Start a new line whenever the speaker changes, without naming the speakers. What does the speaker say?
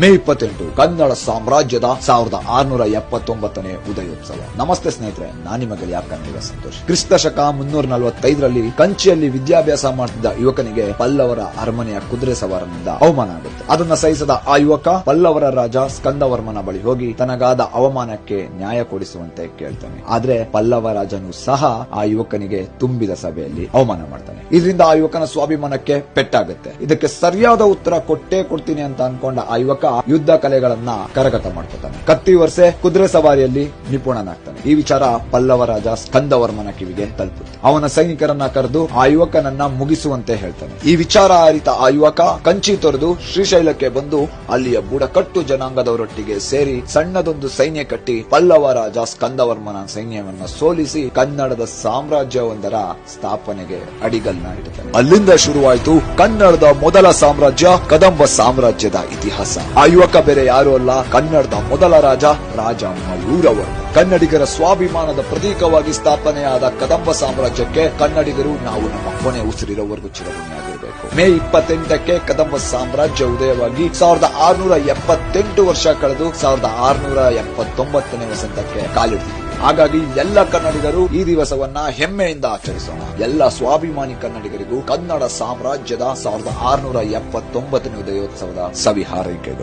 ಮೇ ಇಪ್ಪತ್ತೆಂಟು ಕನ್ನಡ ಸಾಮ್ರಾಜ್ಯದ ಸಾವಿರದ ಆರುನೂರ ಎಪ್ಪತ್ತೊಂಬತ್ತನೇ ಉದಯೋತ್ಸವ. ನಮಸ್ತೆ ಸ್ನೇಹಿತರೆ, ನಾನು ನಿಮಗೆ ಸಂತೋಷ ಸಂತೋಷ್. ಕ್ರಿಸ್ತ ಶಕ ಮುನ್ನೂರ ನಲವತ್ತೈದರಲ್ಲಿ ಕಂಚಿಯಲ್ಲಿ ವಿದ್ಯಾಭ್ಯಾಸ ಮಾಡುತ್ತಿದ್ದ ಯುವಕನಿಗೆ ಪಲ್ಲವರ ಅರಮನೆಯ ಕುದುರೆ ಸವಾರನಿಂದ ಅವಮಾನ ಆಗುತ್ತೆ. ಅದನ್ನ ಸಹಿಸದ ಆ ಯುವಕ ಪಲ್ಲವರ ರಾಜ ಸ್ಕಂದವರ್ಮನ ಬಳಿ ಹೋಗಿ ತನಗಾದ ಅವಮಾನಕ್ಕೆ ನ್ಯಾಯ ಕೊಡಿಸುವಂತೆ ಕೇಳ್ತಾನೆ. ಆದ್ರೆ ಪಲ್ಲವ ರಾಜನು ಸಹ ಆ ಯುವಕನಿಗೆ ತುಂಬಿದ ಸಭೆಯಲ್ಲಿ ಅವಮಾನ ಮಾಡ್ತಾನೆ. ಇದರಿಂದ ಆ ಯುವಕನ ಸ್ವಾಭಿಮಾನಕ್ಕೆ ಪೆಟ್ಟಾಗುತ್ತೆ. ಇದಕ್ಕೆ ಸರಿಯಾದ ಉತ್ತರ ಕೊಟ್ಟೇ ಕೊಡ್ತೀನಿ ಅಂತ ಅನ್ಕೊಂಡ ಆ ಯುವಕ ಯುದ್ಧ ಕಲೆಗಳನ್ನ ಕರಗತ ಮಾಡ್ಕೊತಾನೆ. ಕತ್ತಿ ವರ್ಷೆ ಕುದುರೆ ಸವಾರಿಯಲ್ಲಿ ನಿಪುಣನಾಗ್ತಾನೆ. ಈ ವಿಚಾರ ಪಲ್ಲವ ರಾಜ ಸ್ಕಂದವರ್ಮನ ಕಿವಿಗೆ ತಲುಪುತ್ತೆ. ಅವನ ಸೈನಿಕರನ್ನ ಕರೆದು ಆ ಯುವಕನನ್ನ ಮುಗಿಸುವಂತೆ ಹೇಳ್ತಾನೆ. ಈ ವಿಚಾರ ಅರಿತ ಆ ಯುವಕ ಕಂಚಿ ತೊರೆದು ಶ್ರೀಶೈಲಕ್ಕೆ ಬಂದು ಅಲ್ಲಿಯ ಬುಡಕಟ್ಟು ಜನಾಂಗದವರೊಟ್ಟಿಗೆ ಸೇರಿ ಸಣ್ಣದೊಂದು ಸೈನ್ಯ ಕಟ್ಟಿ ಪಲ್ಲವ ರಾಜ ಸ್ಕಂದವರ್ಮನ ಸೈನ್ಯವನ್ನ ಸೋಲಿಸಿ ಕನ್ನಡದ ಸಾಮ್ರಾಜ್ಯವೊಂದರ ಸ್ಥಾಪನೆಗೆ ಅಡಿಗಲ್ನ ಇಡುತ್ತಾನೆ ಅಲ್ಲಿಂದ ಶುರುವಾಯಿತು ಕನ್ನಡದ ಮೊದಲ ಸಾಮ್ರಾಜ್ಯ ಕದಂಬ ಸಾಮ್ರಾಜ್ಯದ ಇತಿಹಾಸ. ಆ ಯುವಕ ಬೇರೆ ಯಾರೂ ಅಲ್ಲ. ಕನ್ನಡದ ಮೊದಲ ರಾಜ ರಾಜ ಮಯೂರವರು ಕನ್ನಡಿಗರ ಸ್ವಾಭಿಮಾನದ ಪ್ರತೀಕವಾಗಿ ಸ್ಥಾಪನೆಯಾದ ಕದಂಬ ಸಾಮ್ರಾಜ್ಯಕ್ಕೆ ಕನ್ನಡಿಗರು ನಾವು ನಮ್ಮ ಕೊನೆ ಉಸಿರಿರೋವರೆಗೂ ಚಿರಋಣಿಯಾಗಿರಬೇಕು. ಮೇ ಇಪ್ಪತ್ತೆಂಟಕ್ಕೆ ಕದಂಬ ಸಾಮ್ರಾಜ್ಯ ಉದಯವಾಗಿ ಸಾವಿರದ ಆರುನೂರ ಎಪ್ಪತ್ತೆಂಟು ವರ್ಷ ಕಳೆದು ಸಾವಿರದ ಆರುನೂರ ಎಪ್ಪತ್ತೊಂಬತ್ತನೇ ವಸಂತಕ್ಕೆ ಕಾಲಿಡ್ತೀವಿ. ಹಾಗಾಗಿ ಎಲ್ಲ ಕನ್ನಡಿಗರು ಈ ದಿವಸವನ್ನ ಹೆಮ್ಮೆಯಿಂದ ಆಚರಿಸೋಣ. ಎಲ್ಲ ಸ್ವಾಭಿಮಾನಿ ಕನ್ನಡಿಗರಿಗೂ ಕನ್ನಡ ಸಾಮ್ರಾಜ್ಯದ ಸಾವಿರದ ಆರುನೂರ ಎಪ್ಪತ್ತೊಂಬತ್ತನೇ ಉದಯೋತ್ಸವದ ಸವಿ ಹಾರೈಕೆಗಳು